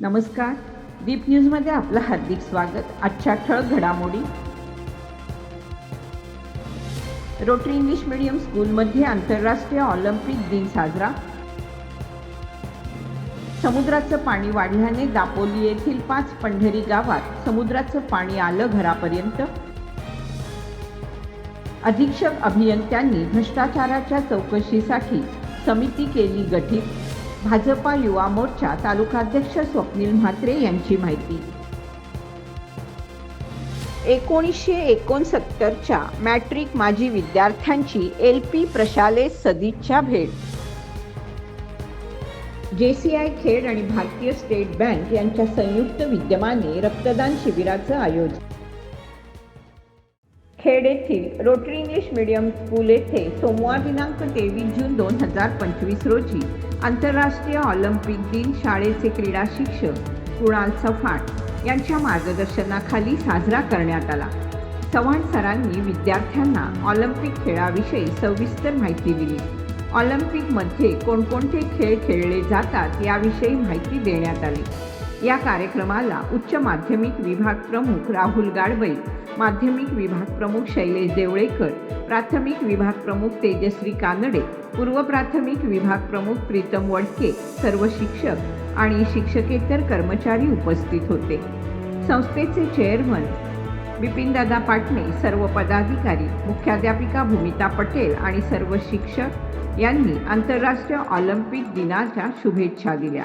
नमस्कार. दीप न्यूजमध्ये आपलं हार्दिक स्वागत. आजच्या ठळक घडामोडी. रोटरी इंग्लिश मीडियम स्कूलमध्ये आंतरराष्ट्रीय ऑलिम्पिक दिन साजरा. समुद्राचं पाणी वाढल्याने दापोली येथील पाच पंढरी गावात समुद्राचं पाणी आलं घरापर्यंत. अधीक्षक अभियंत्यांनी भ्रष्टाचाराच्या चौकशीसाठी समिती केली गठीत. भाजपा युवा मोर्चा तालुकाध्यक्ष स्वप्नील म्हात्रे यांची माहिती. एकोणीसशे एकोणसत्तरच्या मॅट्रिक माजी विद्यार्थ्यांची एल पी प्रशाले सदिच्छा भेट. जे सी आय खेड आणि भारतीय स्टेट बँक यांच्या संयुक्त विद्यमाने रक्तदान शिबिराचं आयोजन. खेड येथील रोटरी इंग्लिश मीडियम स्कूल येथे सोमवार दिनांक तेवीस जून दोन हजार पंचवीस रोजी आंतरराष्ट्रीय ऑलिम्पिक दिन शाळेचे क्रीडा शिक्षक कुणाल चव्हाण यांच्या मार्गदर्शनाखाली साजरा करण्यात आला. चव्हाण सरांनी विद्यार्थ्यांना ऑलिम्पिक खेळाविषयी सविस्तर माहिती दिली. ऑलिम्पिकमध्ये कोणकोणते खेळ खेळले जातात याविषयी माहिती देण्यात आली. या कार्यक्रमाला उच्च माध्यमिक विभाग प्रमुख राहुल गाडवै माध्यमिक विभाग प्रमुख शैलेश देवळेकर प्राथमिक विभाग प्रमुख तेजश्री कानडे पूर्व प्राथमिक विभाग प्रमुख प्रीतम वडके सर्व शिक्षक आणि शिक्षकेतर कर्मचारी उपस्थित होते. संस्थेचे चेअरमन बिपिनदादा पाटणे सर्व पदाधिकारी मुख्याध्यापिका भूमिता पटेल आणि सर्व शिक्षक यांनी आंतरराष्ट्रीय ऑलिम्पिक दिनाच्या शुभेच्छा दिल्या.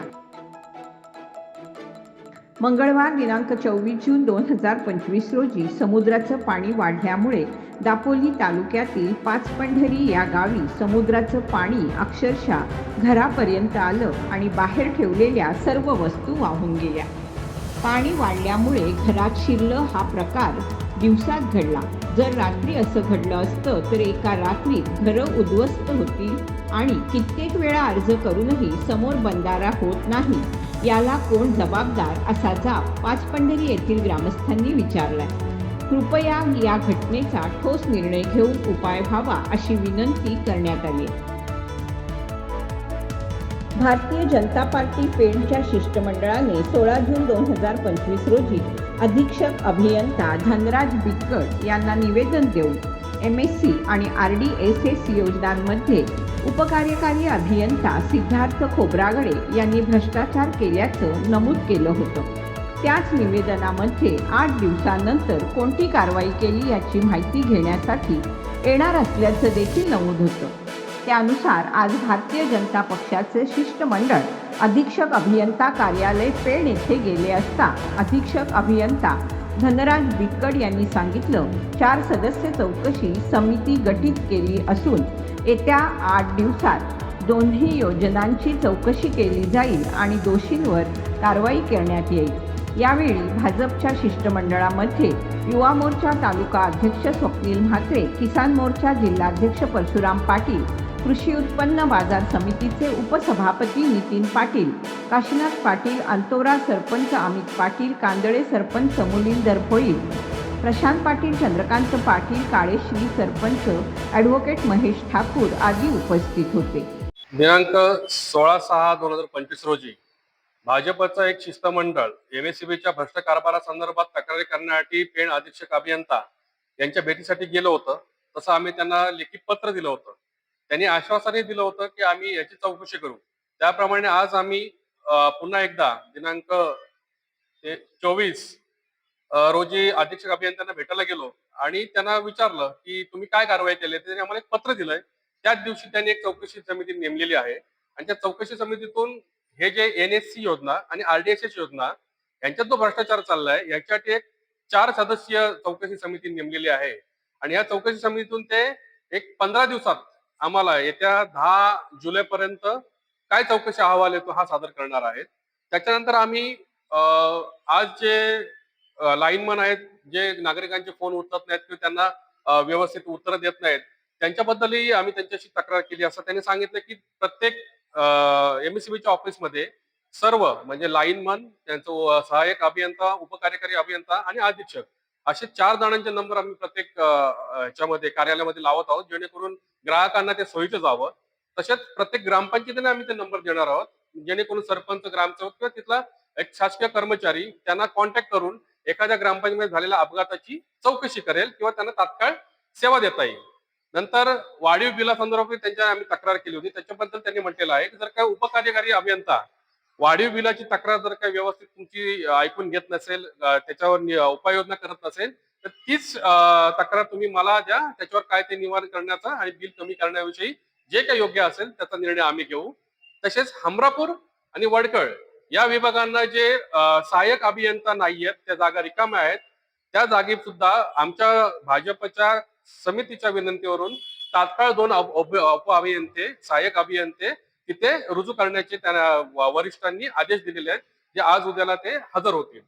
मंगळवार दिनांक चोवीस जून दोन हजार पंचवीस रोजी समुद्राचं पाणी वाढल्यामुळे दापोली तालुक्यातील पाचपंढरी या गावी समुद्राचं पाणी अक्षरशः घरापर्यंत आलं आणि बाहेर ठेवलेल्या सर्व वस्तू वाहून गेल्या. पाणी वाढल्यामुळे घरात शिरलं हा प्रकार दिवसात घडला. जर रात्री असं घडलं असतं तर एका रात्रीत घरं उद्ध्वस्त होतील आणि कित्येक वेळा अर्ज करूनही समोर बंधारा होत नाही. याला कोण जबाबदार असा जाब पाचपंढरी येथील ग्रामस्थांनी विचारलाय. कृपया या घटनेचा ठोस निर्णय घेऊन उपाय व्हावा अशी विनंती करण्यात आली. भारतीय जनता पार्टी पेणच्या शिष्टमंडळाने सोळा जून दोन हजार पंचवीस रोजी अधीक्षक अभियंता धनराज बिटकट यांना निवेदन देऊन एम एस सी आणि आर डी एस एस योजनांमध्ये उपकार्यकारी अभियंता सिद्धार्थ खोब्रागडे यांनी भ्रष्टाचार केल्याचं नमूद केलं होतं. त्याच निवेदनामध्ये आठ दिवसानंतर कोणती कारवाई केली याची माहिती घेण्यासाठी येणार असल्याचं देखील नमूद होतं. त्यानुसार आज भारतीय जनता पक्षाचे शिष्टमंडळ अधीक्षक अभियंता कार्यालय पेण येथे गेले असता अधीक्षक अभियंता धनराज बिटकड यांनी सांगितलं चार सदस्य चौकशी समिती गठीत केली असून येत्या आठ दिवसात दोन्ही योजनांची चौकशी केली जाईल आणि दोषींवर कारवाई करण्यात येईल. यावेळी भाजपच्या शिष्टमंडळामध्ये युवा मोर्चा तालुका अध्यक्ष स्वप्नील म्हात्रे किसान मोर्चा जिल्हाध्यक्ष परशुराम पाटील कृषी उत्पन्न बाजार समितीचे उपसभापती नितीन पाटील काशीनाथ पाटील अंतोरा सरपंच अमित पाटील कांदळे सरपंच मुलीन दरफोळी प्रशांत पाटील चंद्रकांत पाटील काळेश्री सरपंच ॲडव्होकेट महेश ठाकूर आदी उपस्थित होते. दिनांक सोळा सहा दोन हजार पंचवीस रोजी भाजपचं एक शिष्टमंडळ एमएससीबीच्या भ्रष्ट कारभारासंदर्भात तक्रारी करण्यासाठी पेण अधीक्षक अभियंता यांच्या भेटीसाठी गेलो होतं. तसं आम्ही त्यांना लेखी पत्र दिलं होतं. त्यांनी आश्वासनही दिलं होतं की आम्ही याची चौकशी करू. त्याप्रमाणे आज आम्ही पुन्हा एकदा दिनांक चोवीस रोजी अधीक्षक अभियंत्यांना भेटायला गेलो आणि त्यांना विचारलं की तुम्ही काय कारवाई केली? आहे? त्यांनी आम्हाला एक पत्र दिलंय. त्याच दिवशी त्यांनी एक चौकशी समिती नेमलेली आहे आणि त्या चौकशी समितीतून हे जे एन एस सी योजना आणि आरडीएसएस योजना यांच्यात जो भ्रष्टाचार चाललाय याच्यासाठी एक चार सदस्यीय चौकशी समिती नेमलेली आहे. आणि या चौकशी समितीतून ते एक पंधरा दिवसात आम्हाला येत्या दहा जुलै पर्यंत काय चौकशी अहवाल येतो हा सादर करणार आहेत. त्याच्यानंतर आम्ही आज जे लाईनमन आहेत जे नागरिकांचे फोन उचलत नाहीत किंवा त्यांना व्यवस्थित उत्तर देत नाहीत त्यांच्याबद्दलही आम्ही त्यांच्याशी तक्रार केली. असं त्यांनी सांगितलं की प्रत्येक एमएससीबीच्या ऑफिसमध्ये सर्व म्हणजे लाईनमन त्यांचं सहाय्यक अभियंता उपकार्यकारी अभियंता आणि अधीक्षक असे चार जणांचे नंबर आम्ही प्रत्येक ह्याच्यामध्ये कार्यालयामध्ये लावत आहोत जेणेकरून ग्राहकांना ते सोयीचं जावं. तसेच प्रत्येक ग्रामपंचायतीने आम्ही ते नंबर देणार आहोत. जेणेकरून सरपंच ग्रामसेवक किंवा तिथला एक शासकीय कर्मचारी त्यांना कॉन्टॅक्ट करून एखाद्या ग्रामपंचायतीमध्ये झालेल्या अपघाताची चौकशी करेल किंवा त्यांना तात्काळ सेवा देता येईल. नंतर वाढीव बिलासंदर्भात त्यांच्या आम्ही तक्रार केली होती. त्याच्याबद्दल त्यांनी म्हटलेलं आहे की जर काय उपकार्यकारी अभियंता वाढीव बिलाची तक्रार जर काही व्यवस्थित तुमची ऐकून घेत नसेल त्याच्यावर उपाययोजना करत नसेल तर तीच तक्रार तुम्ही मला द्या. त्याच्यावर काय ते निवारण करण्याचा आणि बिल कमी करण्याविषयी जे काही योग्य असेल त्याचा निर्णय आम्ही घेऊ. तसेच हमरापूर आणि वडकळ या विभागांना जे सहाय्यक अभियंता नाही आहेत त्या जागा रिकाम्या आहेत. त्या जागी सुद्धा आमच्या भाजपच्या समितीच्या विनंतीवरून तात्काळ दोन उप अभियंते सहाय्यक अभियंते तिथे रुजू करण्याचे त्यांना वरिष्ठांनी आदेश दिलेले आहेत जे आज उद्याला ते हजर होतील.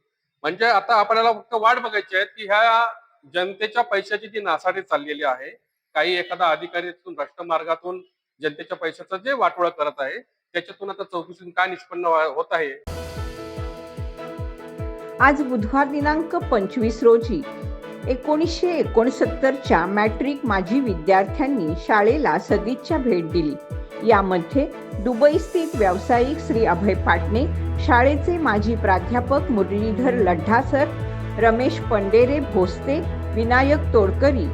म्हणजे आता आपल्याला फक्त वाट बघायची आहे की ह्या जनतेच्या पैशाची जी नासाडी चाललेली आहे काही एखादा अधिकारी तिथून भ्रष्ट मार्गातून जनतेच्या पैशाचं जे वाटोळा करत आहे त्याच्यातून आता चौकशीतून काय निष्पन्न होत आहे? आज बुधवार दिनांक पंचवीस रोजी एकोणीसशे एकोणसत्तरच्या मॅट्रिक माजी विद्यार्थ्यांनी शाळेला सदिच्छा भेट दिली. यामध्ये दुबई स्थित व्यावसायिक श्री अभय पाटणे शाळेचे माजी प्राध्यापक मुरलीधर लढ्ढा सर रमेश पंडेरे भोसते विनायक तोडकरी.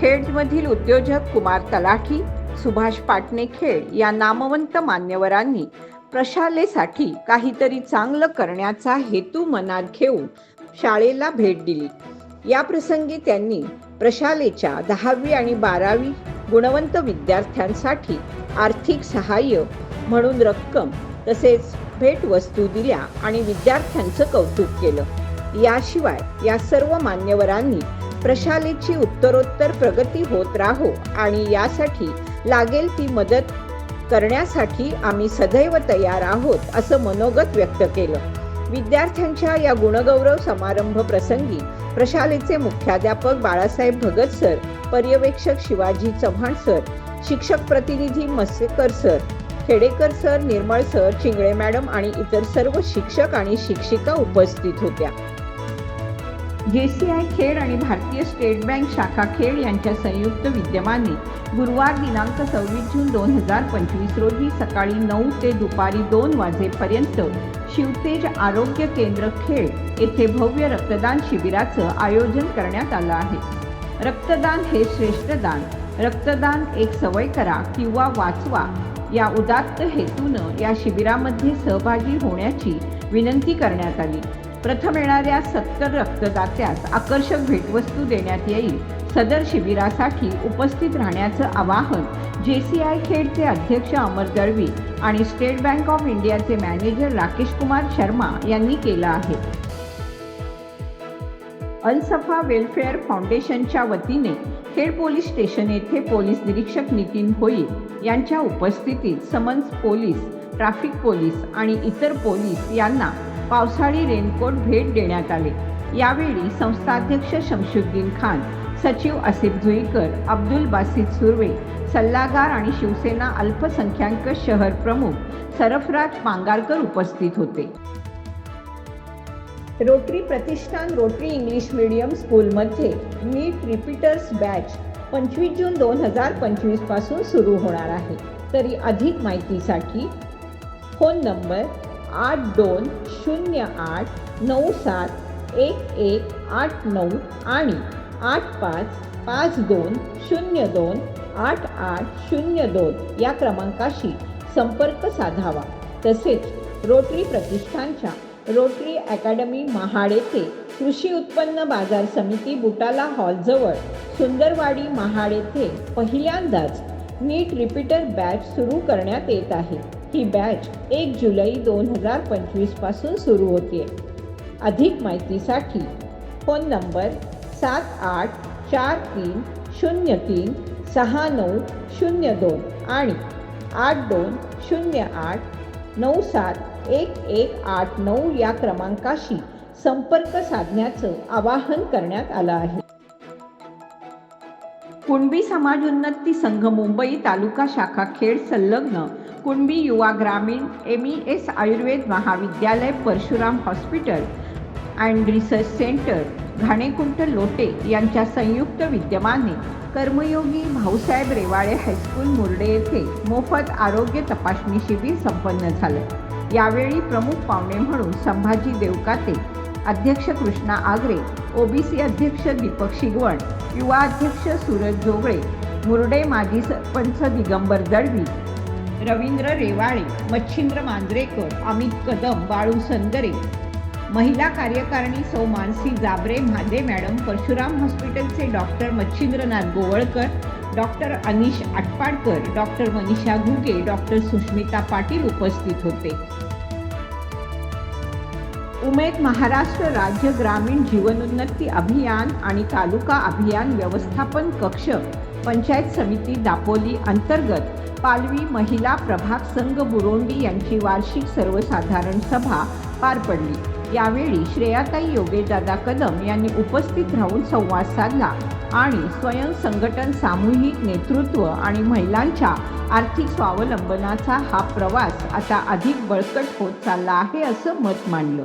खेडमधील उद्योजक कुमार तलाठी सुभाष पाटणे खेड या नामवंत मान्यवरांनी प्रशालेसाठी काहीतरी चांगलं करण्याचा हेतू मनात घेऊन शाळेला भेट दिली. या प्रसंगी त्यांनी प्रशालेच्या दहावी आणि बारावी गुणवंत विद्यार्थ्यांसाठी आर्थिक सहाय्य म्हणून रक्कम तसेच भेटवस्तू दिल्या आणि विद्यार्थ्यांचं कौतुक केलं. याशिवाय या सर्व मान्यवरांनी प्रशालेची उत्तरोत्तर प्रगती होत राहो आणि यासाठी लागेल ती मदत करण्यासाठी आम्ही सदैव तयार आहोत असं मनोगत व्यक्त केलं. विद्यार्थ्यांच्या या गुणगौरव समारंभ प्रसंगी प्रशालेचे मुख्याध्यापक बाळासाहेब भगत सर पर्यवेक्षक शिवाजी चव्हाण सर शिक्षक प्रतिनिधी Massekar sir Khedekar sir Nirmal sir Chingale madam आणि इतर सर्व शिक्षक आणि शिक्षिका उपस्थित होत्या. जेसीआय खेड आणि भारतीय स्टेट बँक शाखा खेड यांच्या संयुक्त विद्यमाने गुरुवार दिनांक सव्वीस जून दोन हजार पंचवीस रोजी सकाळी नऊ ते दुपारी दोन वाजेपर्यंत शिवतेज आरोग्य केंद्र खेड येथे भव्य रक्तदान शिबिराचं आयोजन करण्यात आलं आहे. रक्तदान हे श्रेष्ठ दान. रक्तदान एक सवय करा किंवा वाचवा. या उदात्त हेतूनं या शिबिरामध्ये सहभागी होण्याची विनंती करण्यात आली. प्रथम येणाऱ्या सत्तर रक्तदात्यास आकर्षक भेटवस्तू देण्यात येईल. सदर शिबिरासाठी उपस्थित राहण्याचं आवाहन जे सी आय खेडचे अध्यक्ष अमर दळवी आणि स्टेट बँक ऑफ इंडियाचे मॅनेजर राकेश कुमार शर्मा यांनी केलं आहे. अलसफा वेलफेअर फाउंडेशनच्या वतीने खेड पोलीस स्टेशन येथे पोलीस निरीक्षक नितीन भोईर यांच्या उपस्थितीत समन्स पोलीस ट्रॅफिक पोलीस आणि इतर पोलीस यांना पावसाळी रेनकोट भेट देण्यात आले. यावेळी संस्थाध्यक्ष शमशुद्दीन खान सचिव आसिफ जुईकर अब्दुल बासित सुर्वे सल्लागार आणि शिवसेना अल्पसंख्याक शहर प्रमुख सरफराज पांगारकर उपस्थित होते. रोटरी प्रतिष्ठान रोटरी इंग्लिश मीडियम स्कूलमध्ये नीट रिपीटर्स बॅच पंचवीस जून दोन हजार पंचवीसपासून सुरू होणार आहे. तरी अधिक माहितीसाठी फोन नंबर आठ दोन शून्य आठ नऊ सात एक एक आठ नऊ आणि आठ पाच पाच दोन शून्य दोन आठ आठ शून्य दोन या क्रमांकाशी संपर्क साधावा. तसेच रोटरी प्रतिष्ठानच्या रोटरी अकॅडमी महाड येथे कृषी उत्पन्न बाजार समिती बुटाला हॉलजवळ सुंदरवाडी महाड येथे पहिल्यांदाच नीट रिपीटर बॅच सुरू करण्यात येत आहे. ही बॅच एक जुलै दोन हजार पंचवीसपासून सुरू होते. अधिक माहितीसाठी फोन नंबर सात आठ चार तीन शून्य तीन सहा नऊ शून्य दोन आणि आठ दोन शून्य आठ नऊ सात एक एक आठ नऊ या क्रमांकाशी संपर्क साधण्याचं आवाहन करण्यात आलं आहे. कुणबी समाज उन्नती संघ मुंबई तालुका शाखा खेड संलग्न कुणबी युवा ग्रामीण एम ई एस आयुर्वेद महाविद्यालय Parshuram hospital and research centre. Ghanekunt Lote यांच्या संयुक्त विद्यमाने कर्मयोगी भाऊसाहेब रेवाळे हायस्कूल मुर्डे येथे मोफत आरोग्य तपासणी शिबिर संपन्न झालं. यावेळी प्रमुख पाहुणे म्हणून संभाजी देवकाते अध्यक्ष कृष्णा आगरे ओबीसी अध्यक्ष दीपक शिगवण युवा अध्यक्ष सूरज जोगळे मुरडे माजी सरपंच दिगंबर दळवी रवींद्र रेवाळे मच्छिंद्र मांजरेकर अमित कदम बाळू संदरे महिला कार्यकारिणी सौ मानसी जाबरे म्हादे मॅडम परशुराम हॉस्पिटलचे doctor Machhindranath Govalkar doctor Anish Atpadkar doctor Manisha Ghuge doctor Sushmita Patil उपस्थित होते. उमेद महाराष्ट्र राज्य ग्रामीण जीवनोन्नती अभियान आणि तालुका अभियान व्यवस्थापन कक्ष पंचायत समिती दापोली अंतर्गत पालवी महिला प्रभाग संघ बुरोंडी यांची वार्षिक सर्वसाधारण सभा पार पडली. यावेळी श्रेयाताई योगेदादा कदम यांनी उपस्थित राहून संवाद साधला आणि स्वयं संघटन सामूहिक नेतृत्व आणि महिलांच्या आर्थिक स्वावलंबनाचा हा प्रवास आता अधिक बळकट होत चालला आहे असं मत मांडलं.